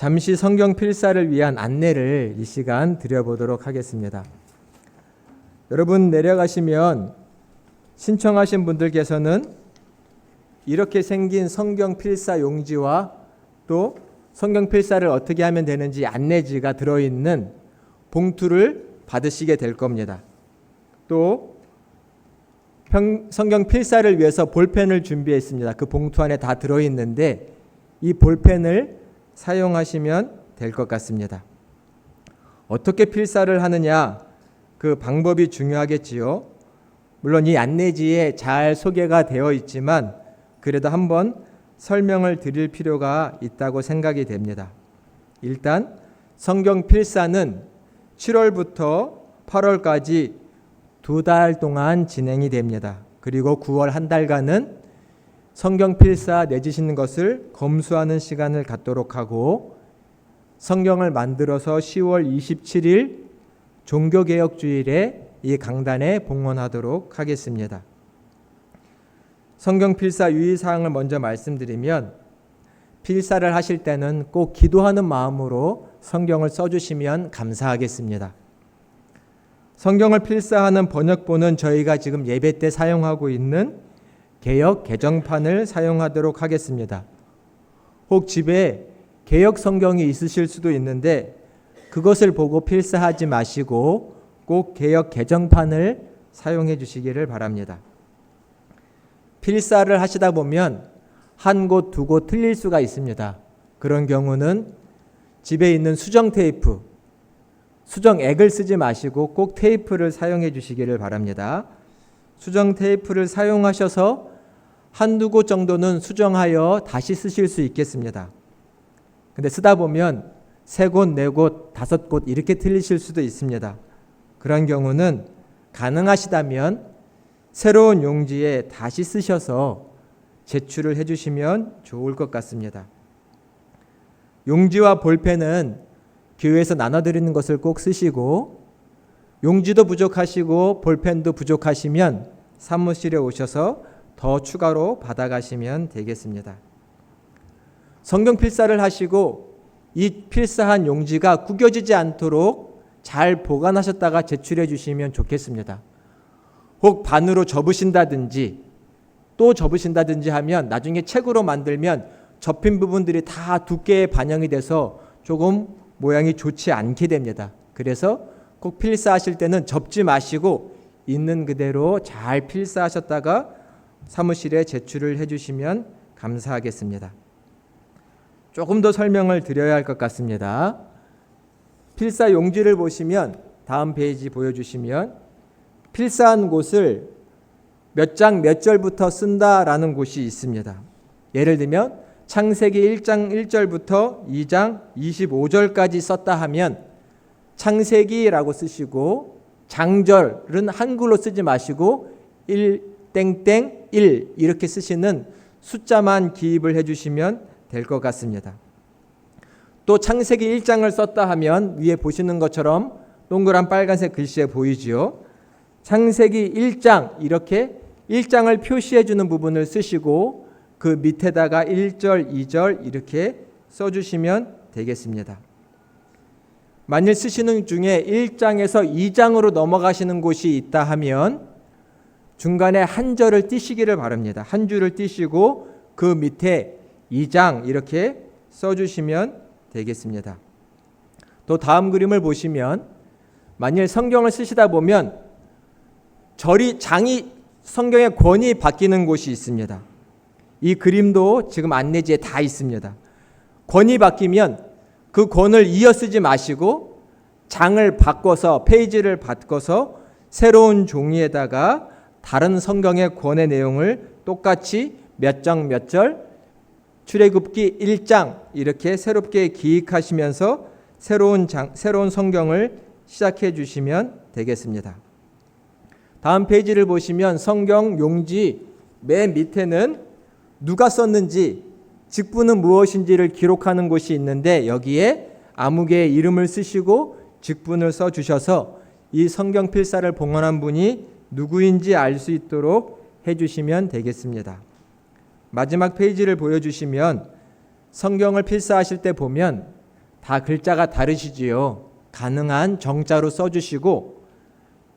잠시 성경 필사를 위한 안내를 이 시간 드려보도록 하겠습니다. 여러분 내려가시면 신청하신 분들께서는 이렇게 생긴 성경 필사 용지와 또 성경 필사를 어떻게 하면 되는지 안내지가 들어있는 봉투를 받으시게 될 겁니다. 또 평- 성경 필사를 위해서 볼펜을 준비했습니다. 그 봉투 안에 다 들어있는데 이 볼펜을 사용하시면 될 것 같습니다. 어떻게 필사를 하느냐 그 방법이 중요하겠지요. 물론 이 안내지에 잘 소개가 되어 있지만 그래도 한번 설명을 드릴 필요가 있다고 생각이 됩니다. 일단 성경 필사는 7월부터 8월까지 두 달 동안 진행이 됩니다. 그리고 9월 한 달간은 성경 필사 내주시는 것을 검수하는 시간을 갖도록 하고 성경을 만들어서 10월 27일 종교개혁 주일에 이 강단에 봉헌하도록 하겠습니다. 성경 필사 유의 사항을 먼저 말씀드리면 필사를 하실 때는 꼭 기도하는 마음으로 성경을 써 주시면 감사하겠습니다. 성경을 필사하는 번역본은 저희가 지금 예배 때 사용하고 있는 개혁 개정판을 사용하도록 하겠습니다. 혹 집에 개혁 성경이 있으실 수도 있는데 그것을 보고 필사하지 마시고 꼭 개혁 개정판을 사용해 주시기를 바랍니다. 필사를 하시다 보면 한 곳 두 곳 틀릴 수가 있습니다. 그런 경우는 집에 있는 수정 테이프, 수정액을 쓰지 마시고 꼭 테이프를 사용해 주시기를 바랍니다. 수정 테이프를 사용하셔서 한두 곳 정도는 수정하여 다시 쓰실 수 있겠습니다. 근데 쓰다 보면 세 곳, 네 곳, 다섯 곳 이렇게 틀리실 수도 있습니다. 그런 경우는 가능하시다면 새로운 용지에 다시 쓰셔서 제출을 해주시면 좋을 것 같습니다. 용지와 볼펜은 교회에서 나눠드리는 것을 꼭 쓰시고 용지도 부족하시고 볼펜도 부족하시면 사무실에 오셔서 더 추가로 받아가시면 되겠습니다. 성경 필사를 하시고 이 필사한 용지가 구겨지지 않도록 잘 보관하셨다가 제출해 주시면 좋겠습니다. 혹 반으로 접으신다든지 또 접으신다든지 하면 나중에 책으로 만들면 접힌 부분들이 다 두께에 반영이 돼서 조금 모양이 좋지 않게 됩니다. 그래서 꼭 필사하실 때는 접지 마시고 있는 그대로 잘 필사하셨다가 사무실에 제출을 해주시면 감사하겠습니다. 조금 더 설명을 드려야 할 것 같습니다. 필사 용지를 보시면 다음 페이지 보여주시면 필사한 곳을 몇 장 몇 절부터 쓴다라는 곳이 있습니다. 예를 들면 창세기 1장 1절부터 2장 25절까지 썼다 하면 창세기라고 쓰시고 장절은 한글로 쓰지 마시고 1 땡땡 1 이렇게 쓰시는 숫자만 기입을 해 주시면 될 것 같습니다. 또 창세기 1장을 썼다 하면 위에 보시는 것처럼 동그란 빨간색 글씨에 보이지요. 창세기 1장 이렇게 1장을 표시해 주는 부분을 쓰시고 그 밑에다가 1절, 2절 이렇게 써 주시면 되겠습니다. 만일 쓰시는 중에 1장에서 2장으로 넘어가시는 곳이 있다 하면 중간에 한 절을 띄시기를 바랍니다. 한 줄을 띄시고 그 밑에 2장 이렇게 써 주시면 되겠습니다. 또 다음 그림을 보시면 만일 성경을 쓰시다 보면 절이 장이 성경의 권이 바뀌는 곳이 있습니다. 이 그림도 지금 안내지에 다 있습니다. 권이 바뀌면 그 권을 이어 쓰지 마시고 장을 바꿔서 페이지를 바꿔서 새로운 종이에다가 다른 성경의 권의 내용을 똑같이 몇 장 몇 절 출애굽기 1장 이렇게 새롭게 기획하시면서 새로운 장, 새로운 성경을 시작해 주시면 되겠습니다. 다음 페이지를 보시면 성경 용지 맨 밑에는 누가 썼는지 직분은 무엇인지를 기록하는 곳이 있는데 여기에 아무개의 이름을 쓰시고 직분을 써 주셔서 이 성경 필사를 봉헌한 분이 누구인지 알 수 있도록 해 주시면 되겠습니다. 마지막 페이지를 보여 주시면 성경을 필사하실 때 보면 다 글자가 다르시지요. 가능한 정자로 써주시고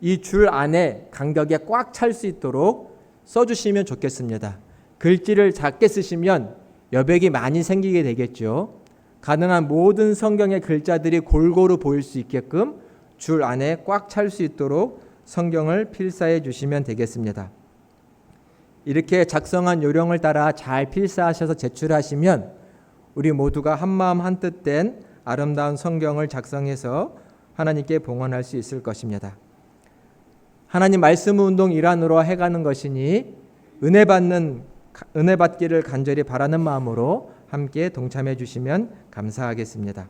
이 줄 안에 간격에 꽉 찰 수 있도록 써주시면 좋겠습니다. 글씨를 작게 쓰시면 여백이 많이 생기게 되겠죠. 가능한 모든 성경의 글자들이 골고루 보일 수 있게끔 줄 안에 꽉 찰 수 있도록 성경을 필사해 주시면 되겠습니다. 이렇게 작성한 요령을 따라 잘 필사하셔서 제출하시면 우리 모두가 한마음 한뜻 된 아름다운 성경을 작성해서 하나님께 봉헌할 수 있을 것입니다. 하나님 말씀 운동 일환으로 해가는 것이니 은혜 받는 은혜 받기를 간절히 바라는 마음으로 함께 동참해 주시면 감사하겠습니다.